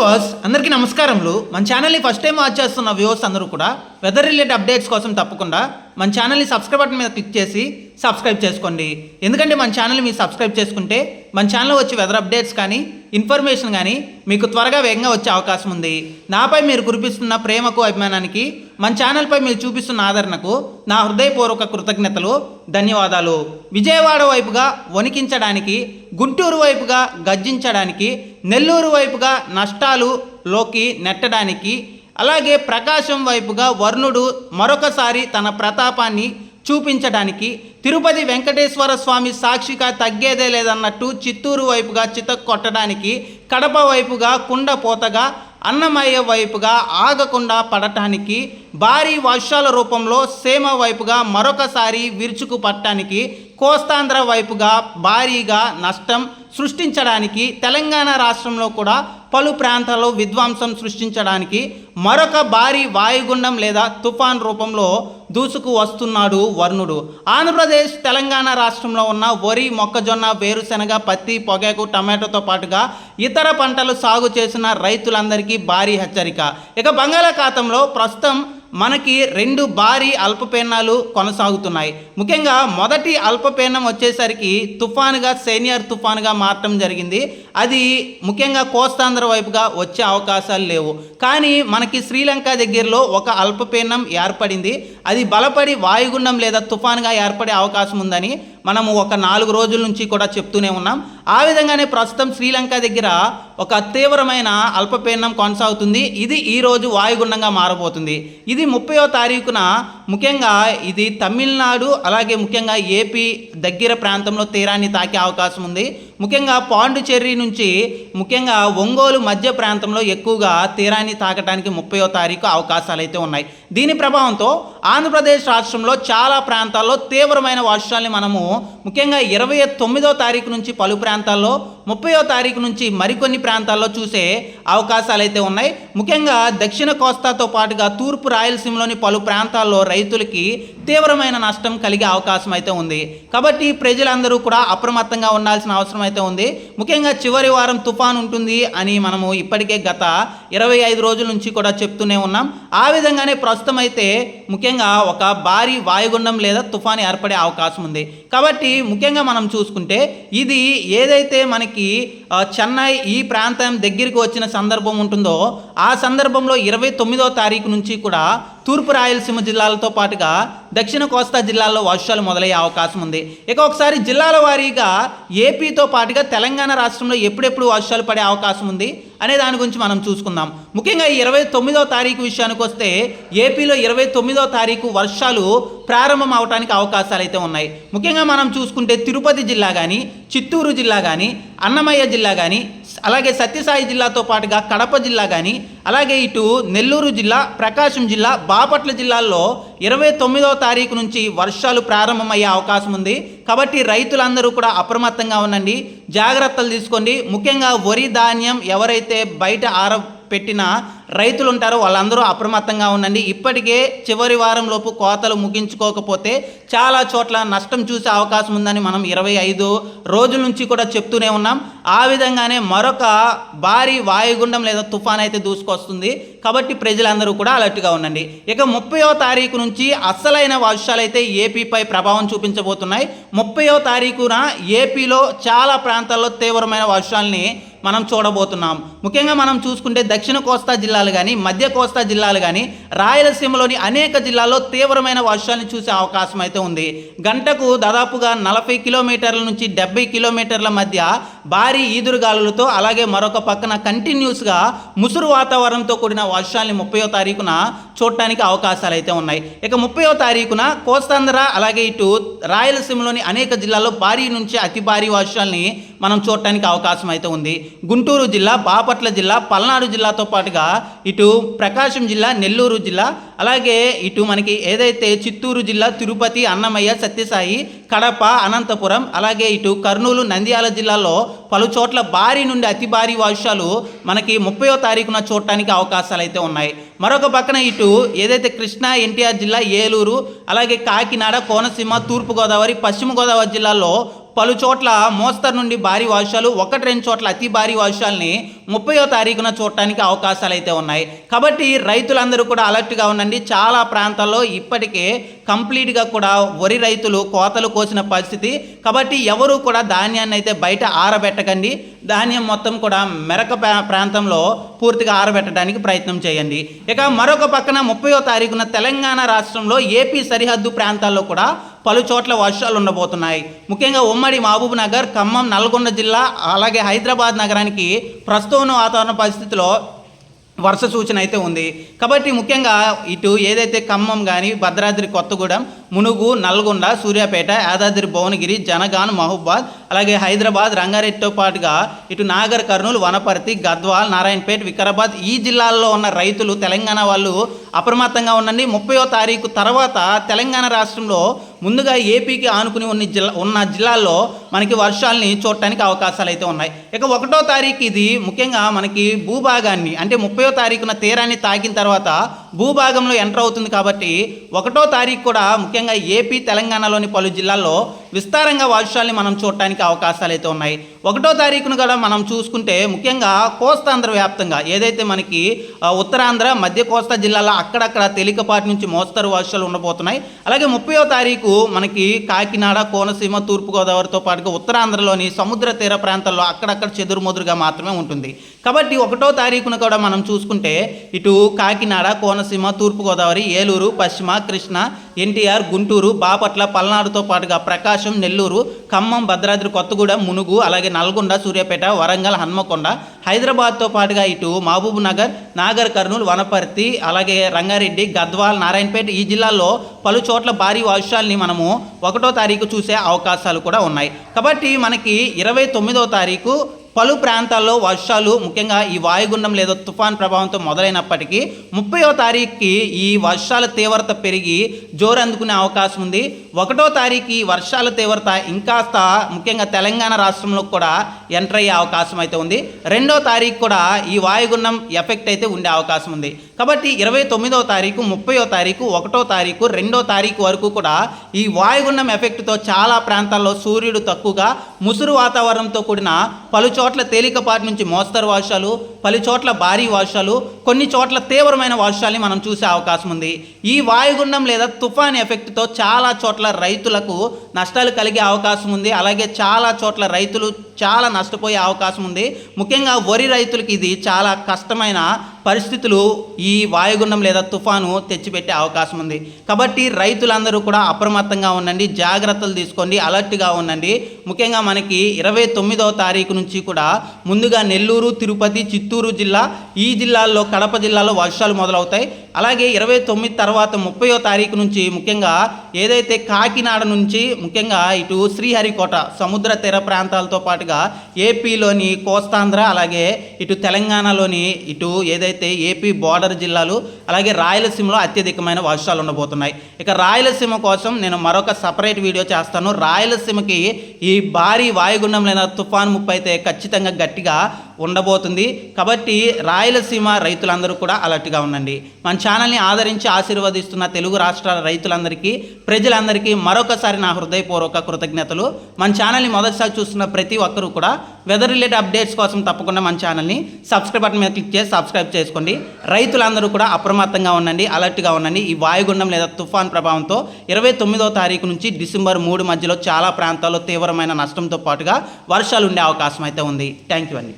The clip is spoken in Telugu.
వ్యూవర్స్ అందరికీ నమస్కారములు. మన ఛానల్ని ఫస్ట్ టైం వాచ్ చేస్తున్న వ్యూవర్స్ అందరూ కూడా వెదర్ రిలేటెడ్ అప్డేట్స్ కోసం తప్పకుండా మన ఛానల్ని సబ్స్క్రైబ్ బటన్ మీద క్లిక్ చేసి సబ్స్క్రైబ్ చేసుకోండి. ఎందుకంటే మన ఛానల్ని మీరు సబ్స్క్రైబ్ చేసుకుంటే మన ఛానల్లో వచ్చే వెదర్ అప్డేట్స్ కానీ ఇన్ఫర్మేషన్ కానీ మీకు త్వరగా వేగంగా వచ్చే అవకాశం ఉంది. నాపై మీరు కురిపిస్తున్న ప్రేమకు అభిమానానికి మన ఛానల్పై మీరు చూపిస్తున్న ఆదరణకు నా హృదయపూర్వక కృతజ్ఞతలు ధన్యవాదాలు. విజయవాడ వైపుగా వణికించడానికి గుంటూరు వైపుగా గర్జించడానికి నెల్లూరు వైపుగా నష్టాలు లోకి నెట్టడానికి అలాగే ప్రకాశం వైపుగా వర్ణుడు మరొకసారి తన ప్రతాపాన్ని చూపించడానికి తిరుపతి వెంకటేశ్వర స్వామి సాక్షిగా తగ్గేదే లేదన్నట్టు చిత్తూరు వైపుగా చితక్ కొట్టడానికి కడప వైపుగా కుండపోతగా అన్నమయ్య వైపుగా ఆగకుండా పడటానికి భారీ వర్షాల రూపంలో సేమ వైపుగా మరొకసారి విరుచుకు పట్టడానికి కోస్తాంధ్ర వైపుగా భారీగా నష్టం సృష్టించడానికి తెలంగాణ రాష్ట్రంలో కూడా పలు ప్రాంతాల్లో విధ్వంసం సృష్టించడానికి మరొక భారీ వాయుగుండం లేదా తుఫాన్ రూపంలో దూసుకు వస్తున్నాడు వర్ణుడు. ఆంధ్రప్రదేశ్ తెలంగాణ రాష్ట్రంలో ఉన్న వరి మొక్కజొన్న వేరుశెనగ పత్తి పొగాకు టమాటోతో పాటుగా ఇతర పంటలు సాగు చేసిన రైతులందరికీ భారీ హెచ్చరిక. ఇక బంగాళాఖాతంలో ప్రస్తుతం మనకి రెండు భారీ అల్పపీడనాలు కొనసాగుతున్నాయి. ముఖ్యంగా మొదటి అల్పపీడనం వచ్చేసరికి తుఫానుగా సీనియర్ తుఫానుగా మారటం జరిగింది. అది ముఖ్యంగా కోస్తాంధ్ర వైపుగా వచ్చే అవకాశాలు లేవు. కానీ మనకి శ్రీలంక దగ్గరలో ఒక అల్పపీడనం ఏర్పడింది. అది బలపడి వాయుగుండం లేదా తుఫానుగా ఏర్పడే అవకాశం ఉందని మనము ఒక నాలుగు రోజుల నుంచి కూడా చెప్తూనే ఉన్నాం. ఆ విధంగానే ప్రస్తుతం శ్రీలంక దగ్గర ఒక తీవ్రమైన అల్పపీడనం కొనసాగుతుంది. ఇది ఈరోజు వాయుగుండంగా మారబోతుంది. ఇది ముప్పయో తారీఖున ముఖ్యంగా ఇది తమిళనాడు అలాగే ముఖ్యంగా ఏపీ దగ్గర ప్రాంతంలో తీరాన్ని తాకే అవకాశం ఉంది. ముఖ్యంగా పాండుచెర్రీ నుంచి ముఖ్యంగా ఒంగోలు మధ్య ప్రాంతంలో ఎక్కువగా తీరాన్ని తాకడానికి ముప్పయో తారీఖు అవకాశాలు అయితే ఉన్నాయి. దీని ప్రభావంతో ఆంధ్రప్రదేశ్ రాష్ట్రంలో చాలా ప్రాంతాల్లో తీవ్రమైన వర్షాలని మనము ముఖ్యంగా ఇరవై తొమ్మిదో తారీఖు నుంచి పలు ప్రాంతాల్లో ముప్పయో తారీఖు నుంచి మరికొన్ని ప్రాంతాల్లో చూసే అవకాశాలు అయితే ఉన్నాయి. ముఖ్యంగా దక్షిణ కోస్తాతో పాటుగా తూర్పు రాయలసీమలోని పలు ప్రాంతాల్లో రైతులకి తీవ్రమైన నష్టం కలిగే అవకాశం అయితే ఉంది. కాబట్టి ప్రజలందరూ కూడా అప్రమత్తంగా ఉండాల్సిన అవసరం అయితే ఉంది. ముఖ్యంగా చివరి వారం తుఫాన్ ఉంటుంది అని మనము ఇప్పటికే గత ఇరవై ఐదు రోజుల నుంచి కూడా చెప్తూనే ఉన్నాం. ఆ విధంగానే ప్రస్తుతం అయితే ముఖ్యంగా ఒక భారీ వాయుగుండం లేదా తుఫాన్ ఏర్పడే అవకాశం ఉంది. కాబట్టి ముఖ్యంగా మనం చూసుకుంటే ఇది ఏదైతే మనకి చెన్నై ఈ ప్రాంతం దగ్గరికి వచ్చిన సందర్భం ఉంటుందో ఆ సందర్భంలో ఇరవై తొమ్మిదో తారీఖు నుంచి కూడా తూర్పు రాయలసీమ జిల్లాలతో పాటుగా దక్షిణ కోస్తా జిల్లాల్లో వర్షాలు మొదలయ్యే అవకాశం ఉంది. ఇక ఒకసారి జిల్లాల వారీగా ఏపీతో పాటుగా తెలంగాణ రాష్ట్రంలో ఎప్పుడెప్పుడు వర్షాలు పడే అవకాశం ఉంది అనే దాని గురించి మనం చూసుకుందాం. ముఖ్యంగా ఈ ఇరవై తొమ్మిదో తారీఖు విషయానికి వస్తే ఏపీలో ఇరవై తొమ్మిదో తారీఖు వర్షాలు ప్రారంభం అవడానికి అవకాశాలు అయితే ఉన్నాయి. ముఖ్యంగా మనం చూసుకుంటే తిరుపతి జిల్లా కానీ చిత్తూరు జిల్లా కానీ అన్నమయ్య జిల్లా కానీ అలాగే సత్యసాయి జిల్లాతో పాటుగా కడప జిల్లా కానీ అలాగే ఇటు నెల్లూరు జిల్లా ప్రకాశం జిల్లా బాపట్ల జిల్లాల్లో ఇరవై తొమ్మిదవ తారీఖు నుంచి వర్షాలు ప్రారంభమయ్యే అవకాశం ఉంది. కాబట్టి రైతులందరూ కూడా అప్రమత్తంగా ఉండండి. జాగ్రత్తలు తీసుకోండి. ముఖ్యంగా వరి ధాన్యం ఎవరైతే బయట ఆర పెట్టినా రైతులు ఉంటారో వాళ్ళందరూ అప్రమత్తంగా ఉండండి. ఇప్పటికే చివరి వారం లోపు కోతలు ముగించుకోకపోతే చాలా చోట్ల నష్టం చూసే అవకాశం ఉందని మనం ఇరవై ఐదు రోజుల నుంచి కూడా చెప్తూనే ఉన్నాం. ఆ విధంగానే మరొక భారీ వాయుగుండం లేదా తుఫాన్ అయితే దూసుకొస్తుంది. కాబట్టి ప్రజలందరూ కూడా అలర్ట్గా ఉండండి. ఇక ముప్పయో తారీఖు నుంచి అస్సలైన వర్షాలు అయితే ఏపీపై ప్రభావం చూపించబోతున్నాయి. ముప్పయో తారీఖున ఏపీలో చాలా ప్రాంతాల్లో తీవ్రమైన వర్షాలని మనం చూడబోతున్నాం. ముఖ్యంగా మనం చూసుకుంటే దక్షిణ కోస్తా జిల్లాలు కానీ మధ్య కోస్తా జిల్లాలు కానీ రాయలసీమలోని అనేక జిల్లాల్లో తీవ్రమైన వర్షాన్ని చూసే అవకాశం అయితే ఉంది. గంటకు దాదాపుగా నలభై కిలోమీటర్ల నుంచి డెబ్బై కిలోమీటర్ల మధ్య భారీ ఈదురుగాలులతో అలాగే మరొక పక్కన కంటిన్యూస్గా ముసురు వాతావరణంతో కూడిన వర్షాన్ని ముప్పయో తారీఖున చూడటానికి అవకాశాలు అయితే ఉన్నాయి. ఇక ముప్పయో తారీఖున కోస్తాంధ్ర అలాగే ఇటు రాయలసీమలోని అనేక జిల్లాల్లో భారీ నుంచి అతి భారీ వర్షాల్ని మనం చూడటానికి అవకాశం అయితే ఉంది. గుంటూరు జిల్లా బాపట్ల జిల్లా పల్నాడు జిల్లాతో పాటుగా ఇటు ప్రకాశం జిల్లా నెల్లూరు జిల్లా అలాగే ఇటు మనకి ఏదైతే చిత్తూరు జిల్లా తిరుపతి అన్నమయ్య సత్యసాయి కడప అనంతపురం అలాగే ఇటు కర్నూలు నంద్యాల జిల్లాల్లో పలు చోట్ల భారీ నుండి అతి భారీ వర్షాలు మనకి ముప్పయో తారీఖున చూడటానికి అవకాశాలు అయితే ఉన్నాయి. మరొక పక్కన ఇటు ఏదైతే కృష్ణా ఎన్టీఆర్ జిల్లా ఏలూరు అలాగే కాకినాడ కోనసీమ తూర్పుగోదావరి పశ్చిమ గోదావరి జిల్లాల్లో పలు చోట్ల మోస్తరు నుండి భారీ వర్షాలు ఒకటి రెండు చోట్ల అతి భారీ వర్షాలని ముప్పయో తారీఖున చూడటానికి అవకాశాలు అయితే ఉన్నాయి. కాబట్టి రైతులందరూ కూడా అలర్ట్గా ఉండండి. చాలా ప్రాంతాల్లో ఇప్పటికే కంప్లీట్గా కూడా వరి రైతులు కోతలు కోసిన పరిస్థితి. కాబట్టి ఎవరు కూడా ధాన్యాన్ని అయితే బయట ఆరబెట్టకండి. ధాన్యం మొత్తం కూడా మెరక ప్రాంతంలో పూర్తిగా ఆరబెట్టడానికి ప్రయత్నం చేయండి. ఇక మరొక పక్కన ముప్పయో తారీఖున తెలంగాణ రాష్ట్రంలో ఏపీ సరిహద్దు ప్రాంతాల్లో కూడా పలు చోట్ల వర్షాలు ఉండబోతున్నాయి. ముఖ్యంగా ఉమ్మడి మహబూబ్ నగర్ ఖమ్మం నల్గొండ జిల్లా అలాగే హైదరాబాద్ నగరానికి ప్రస్తుతం ఉన్న వాతావరణ పరిస్థితిలో వర్ష సూచన అయితే ఉంది. కాబట్టి ముఖ్యంగా ఇటు ఏదైతే ఖమ్మం కానీ భద్రాద్రి కొత్తగూడెం మునుగు నల్గొండ సూర్యాపేట యాదాద్రి భువనగిరి జనగాన్ మహబూబాద్ అలాగే హైదరాబాద్ రంగారెడ్డితో పాటుగా ఇటు నాగర్ కర్నూలు వనపర్తి గద్వాల్ నారాయణపేట వికారాబాద్ ఈ జిల్లాల్లో ఉన్న రైతులు తెలంగాణ వాళ్ళు అప్రమత్తంగా ఉండండి. ముప్పయో తారీఖు తర్వాత తెలంగాణ రాష్ట్రంలో ముందుగా ఏపీకి ఆనుకుని ఉన్న జిల్లా ఉన్న జిల్లాల్లో మనకి వర్షాలని చూడటానికి అవకాశాలు అయితే ఉన్నాయి. ఇక ఒకటో తారీఖు ఇది ముఖ్యంగా మనకి భూభాగాన్ని అంటే ముప్పయో తారీఖున తీరాన్ని తాకిన తర్వాత భూభాగంలో ఎంటర్ అవుతుంది కాబట్టి ఒకటో తారీఖు కూడా ముఖ్యంగా ఏపీ తెలంగాణలోని పలు జిల్లాల్లో విస్తారంగా వర్షాలని మనం చూడటానికి అవకాశాలు అయితే ఉన్నాయి. ఒకటో తారీఖును కూడా మనం చూసుకుంటే ముఖ్యంగా కోస్తాంధ్ర వ్యాప్తంగా ఏదైతే మనకి ఉత్తరాంధ్ర మధ్య కోస్తా జిల్లాలో అక్కడక్కడ తేలికపాటి నుంచి మోస్తరు వర్షాలు ఉండబోతున్నాయి. అలాగే ముప్పయో తారీఖు మనకి కాకినాడ కోనసీమ తూర్పుగోదావరితో పాటుగా ఉత్తరాంధ్రలోని సముద్ర తీర ప్రాంతాల్లో అక్కడక్కడ చెదురుమదురుగా మాత్రమే ఉంటుంది. కాబట్టి ఒకటో తారీఖున కూడా మనం చూసుకుంటే ఇటు కాకినాడ కోన కోనసీమ తూర్పుగోదావరి ఏలూరు పశ్చిమ కృష్ణ ఎన్టీఆర్ గుంటూరు బాపట్ల పల్నాడుతో పాటుగా ప్రకాశం నెల్లూరు ఖమ్మం భద్రాద్రి కొత్తగూడెం మునుగు అలాగే నల్గొండ సూర్యాపేట వరంగల్ హన్మకొండ హైదరాబాద్తో పాటుగా ఇటు మహబూబ్ నగర్ నాగర్ కర్నూలు వనపర్తి అలాగే రంగారెడ్డి గద్వాల్ నారాయణపేట ఈ జిల్లాల్లో పలు చోట్ల భారీ వర్షాలని మనము ఒకటో తారీఖు చూసే అవకాశాలు కూడా ఉన్నాయి. కాబట్టి మనకి ఇరవై తొమ్మిదో తారీఖు పలు ప్రాంతాల్లో వర్షాలు ముఖ్యంగా ఈ వాయుగుండం లేదా తుఫాన్ ప్రభావంతో మొదలైనప్పటికీ ముప్పయో తారీఖుకి ఈ వర్షాల తీవ్రత పెరిగి జోరు అందుకునే అవకాశం ఉంది. ఒకటో తారీఖు ఈ వర్షాల తీవ్రత ఇంకాస్త ముఖ్యంగా తెలంగాణ రాష్ట్రంలో కూడా ఎంటర్ అయ్యే అవకాశం అయితే ఉంది. రెండో తారీఖు కూడా ఈ వాయుగుండం ఎఫెక్ట్ అయితే ఉండే అవకాశం ఉంది. కాబట్టి ఇరవై తొమ్మిదో తారీఖు ముప్పయో తారీఖు ఒకటో తారీఖు రెండో తారీఖు వరకు కూడా ఈ వాయుగుండం ఎఫెక్ట్తో చాలా ప్రాంతాల్లో సూర్యుడు తక్కువగా ముసురు వాతావరణంతో కూడిన పలు చోట్ల తేలికపాటి నుంచి మోస్తరు వర్షాలు పలు చోట్ల భారీ వర్షాలు కొన్ని చోట్ల తీవ్రమైన వర్షాలని మనం చూసే అవకాశం ఉంది. ఈ వాయుగుండం లేదా తుఫాన్ ఎఫెక్ట్తో చాలా చోట్ల రైతులకు నష్టాలు కలిగే అవకాశం ఉంది. అలాగే చాలా చోట్ల రైతులు చాలా నష్టపోయే అవకాశం ఉంది. ముఖ్యంగా వరి రైతులకి ఇది చాలా కష్టమైన పరిస్థితులు ఈ వాయుగుండం లేదా తుఫాను తెచ్చిపెట్టే అవకాశం ఉంది. కాబట్టి రైతులందరూ కూడా అప్రమత్తంగా ఉండండి జాగ్రత్తలు తీసుకోండి అలర్ట్గా ఉండండి. ముఖ్యంగా మనకి ఇరవై తొమ్మిదవ తారీఖు నుంచి కూడా ముందుగా నెల్లూరు తిరుపతి చిత్తూరు జిల్లా ఈ జిల్లాల్లో కడప జిల్లాలో వర్షాలు మొదలవుతాయి. అలాగే ఇరవై తొమ్మిది తర్వాత ముప్పయో తారీఖు నుంచి ముఖ్యంగా ఏదైతే కాకినాడ నుంచి ముఖ్యంగా ఇటు శ్రీహరికోట సముద్ర తీర ప్రాంతాలతో పాటుగా ఏపీలోని కోస్తాంధ్ర అలాగే ఇటు తెలంగాణలోని ఇటు ఏదైతే ఏపీ బార్డర్ జిల్లాలు అలాగే రాయలసీమలో అత్యధికమైన వర్షాలు ఉండబోతున్నాయి. ఇక రాయలసీమ కోసం నేను మరొక సపరేట్ వీడియో చేస్తాను. రాయలసీమకి ఈ భారీ వాయుగుండం లేదా తుఫాన్ ముప్పు అయితే ఖచ్చితంగా గట్టిగా ఉండబోతుంది. కాబట్టి రాయలసీమ రైతులందరూ కూడా అలర్ట్గా ఉండండి. మన ఛానల్ని ఆదరించి ఆశీర్వదిస్తున్న తెలుగు రాష్ట్రాల రైతులందరికీ ప్రజలందరికీ మరొకసారి నా హృదయపూర్వక కృతజ్ఞతలు. మన ఛానల్ని మొదటిసారి చూస్తున్న ప్రతి ఒక్కరూ కూడా వెదర్ రిలేటెడ్ అప్డేట్స్ కోసం తప్పకుండా మన ఛానల్ని సబ్స్క్రైబ్ బటన్ మీద క్లిక్ చేసి సబ్స్క్రైబ్ చేసుకోండి. రైతులందరూ కూడా అప్రమత్తంగా ఉండండి అలర్ట్గా ఉండండి. ఈ వాయుగుండం లేదా తుఫాన్ ప్రభావంతో ఇరవై తొమ్మిదో తారీఖు నుంచి డిసెంబర్ మూడు మధ్యలో చాలా ప్రాంతాల్లో తీవ్రమైన నష్టంతో పాటుగా వర్షాలు ఉండే అవకాశం అయితే ఉంది. థ్యాంక్ యూ అండి.